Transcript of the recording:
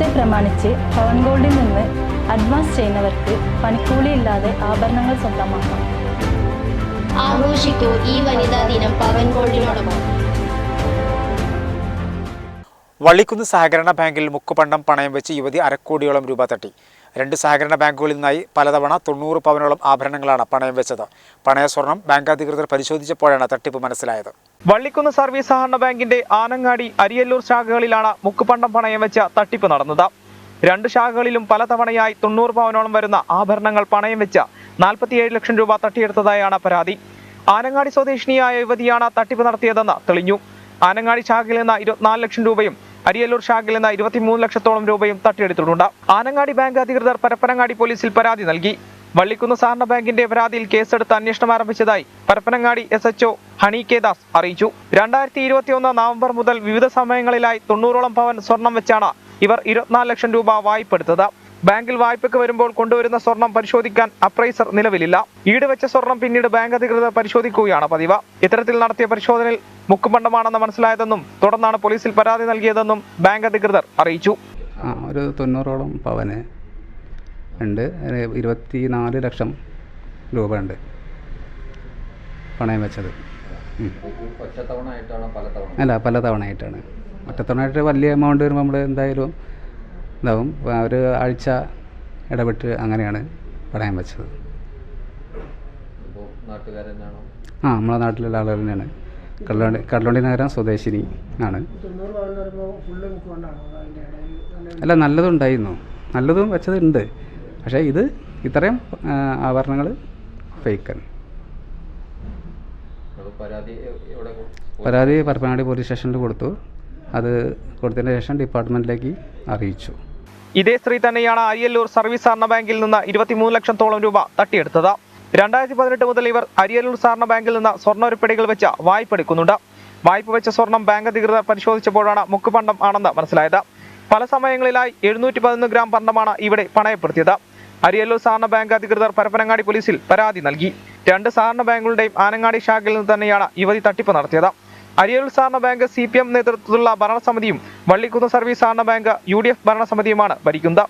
Day പ്രമാണിച്ച് പവൻ ഗോൾഡിൽ നിന്ന് advance ചെയ്യുന്നവർക്ക് പണിക്കൂലിയില്ലാതെ ആഭരണങ്ങൾ സ്വന്തമാക്കാം. ആഘോഷിക്കൂ ഈ വനിതാ ദിനം പവൻ ഗോൾഡിനോടൊപ്പം വള്ളിക്കുന്ന് സഹകരണ ബാങ്കിൽ മുക്കുപണ്ടം പണയം വെച്ച് യുവതി അരക്കോടിയോളം രൂപ തട്ടി. രണ്ട് സഹകരണ ബാങ്കുകളിൽ നിന്നായി പലതവണ തൊണ്ണൂറ് പവനോളം ആഭരണങ്ങളാണ് പണയം വെച്ചത്. പണയ സ്വർണം ബാങ്ക് അധികൃതർ പരിശോധിച്ചപ്പോഴാണ് തട്ടിപ്പ് മനസ്സിലായത്. വള്ളിക്കുന്ന് സർവീസ് സഹകരണ ബാങ്കിന്റെ ആനങ്ങാടി അരിയല്ലൂർ ശാഖകളിലാണ് മുക്കുപണ്ടം പണയം വെച്ച തട്ടിപ്പ് നടന്നത്. രണ്ട് ശാഖകളിലും പലതവണയായി തൊണ്ണൂറ് പവനോളം വരുന്ന ആഭരണങ്ങൾ പണയം വെച്ച നാൽപ്പത്തിയേഴ് ലക്ഷം രൂപ തട്ടിയെടുത്തതായാണ് പരാതി. ആനങ്ങാടി സ്വദേശിനിയായ യുവതിയാണ് തട്ടിപ്പ് നടത്തിയതെന്ന് തെളിഞ്ഞു. ആനങ്ങാടി ശാഖയിൽ നിന്ന് ഇരുപത്തിനാല് ലക്ഷം രൂപയും അരിയല്ലൂർ ശാഖയിൽ നിന്ന് ഇരുപത്തിമൂന്ന് ലക്ഷത്തോളം രൂപയും തട്ടിയെടുത്തിട്ടുണ്ട്. ആനങ്ങാടി ബാങ്ക് അധികൃതർ പരപ്പനങ്ങാടി പോലീസിൽ പരാതി നൽകി. വള്ളിക്കുന്ന് സഹകരണ ബാങ്കിന്റെ പരാതിയിൽ കേസെടുത്ത് അന്വേഷണം ആരംഭിച്ചതായി Parappanangadi S HO Honey K Das അറിയിച്ചു. രണ്ടായിരത്തി ഇരുപത്തിയൊന്ന് നവംബർ മുതൽ വിവിധ സമയങ്ങളിലായി തൊണ്ണൂറോളം പവൻ സ്വർണം വെച്ചാണ് ഇവർ ഇരുപത്തിനാല് ലക്ഷം രൂപ വായ്പ എടുത്തത് ബാങ്കിൽ വായ്പയ്ക്ക് വരുമ്പോൾ കൊണ്ടുവരുന്ന സ്വർണം പരിശോധിക്കാൻ അപ്രൈസർ നിലവിലില്ല. ഈട് വെച്ച സ്വർണം പിന്നീട് ബാങ്ക് അധികൃതർ പരിശോധിക്കുകയാണ് പതിവ്. ഇത്തരത്തിൽ നടത്തിയ പരിശോധനയിൽ മുക്കുപണ്ടമാണെന്ന് മനസ്സിലായതെന്നും തുടർന്നാണ് പോലീസിൽ പരാതി നൽകിയതെന്നും ബാങ്ക് അധികൃതർ അറിയിച്ചു. ഒരു തൊണ്ണൂറോളം പവന് ഉണ്ട്. ഇരുപത്തി നാല് ലക്ഷം രൂപ ഉണ്ട് പണയം വെച്ചത്. അല്ല പല തവണ ആയിട്ടാണ് ഒറ്റത്തവണ ആയിട്ട് വലിയ എമൗണ്ട് വരുമ്പോൾ നമ്മൾ എന്തായാലും ഇതാവും. ഒരു ആഴ്ച ഇടപെട്ട് അങ്ങനെയാണ് പണയം വെച്ചത്. ആ നമ്മളെ നാട്ടിലുള്ള ആളുകൾ തന്നെയാണ്. കടലോണ്ടി കടലോണ്ടി നഗരം സ്വദേശിനി ആണ്. അല്ല നല്ലതുണ്ടായിരുന്നു നല്ലതും വെച്ചതുണ്ട്. പക്ഷേ ഇത് ഇത്രയും ആഭരണങ്ങൾ ഫേക്കാണ് പരാതി പരപ്പനാടി പോലീസ് സ്റ്റേഷനിൽ കൊടുത്തു. അത് കൊടുത്തതിന് ശേഷം ഡിപ്പാർട്ട്മെന്റിലേക്ക് അറിയിച്ചു. ഇതേ സ്ത്രീ തന്നെയാണ് അരിയല്ലൂർ സർവീസ് സഹകരണ ബാങ്കിൽ നിന്ന് ഇരുപത്തിമൂന്ന് ലക്ഷത്തോളം രൂപ തട്ടിയെടുത്തത്. രണ്ടായിരത്തി പതിനെട്ട് മുതൽ ഇവർ അരിയല്ലൂർ സഹകരണ ബാങ്കിൽ നിന്ന് സ്വർണ വെച്ച് വായ്പ എടുക്കുന്നുണ്ട്. വായ്പ വെച്ച സ്വർണം ബാങ്ക് അധികൃതർ പരിശോധിച്ചപ്പോഴാണ് മുക്കുപണ്ടം ആണെന്ന് മനസ്സിലായത്. പല സമയങ്ങളിലായി എഴുന്നൂറ്റി പതിനൊന്ന് ഗ്രാം പണ്ടമാണ് ഇവിടെ പണയപ്പെടുത്തിയത്. അരിയല്ലൂർ സഹകരണ ബാങ്ക് അധികൃതർ പരപ്പനങ്ങാടി പോലീസിൽ പരാതി നൽകി. രണ്ട് സഹകരണ ബാങ്കുകളുടെയും ആനങ്ങാടി ശാഖയിൽ നിന്ന് തന്നെയാണ് യുവതി തട്ടിപ്പ് നടത്തിയത്. അരിയല്ലൂർ സഹകരണ ബാങ്ക് സി പി എം നേതൃത്വത്തിലുള്ള ഭരണസമിതിയും വള്ളിക്കുന്ന് സർവീസ് സഹകരണ ബാങ്ക് യു ഡി എഫ് ഭരണസമിതിയുമാണ് ഭരിക്കുന്നത്.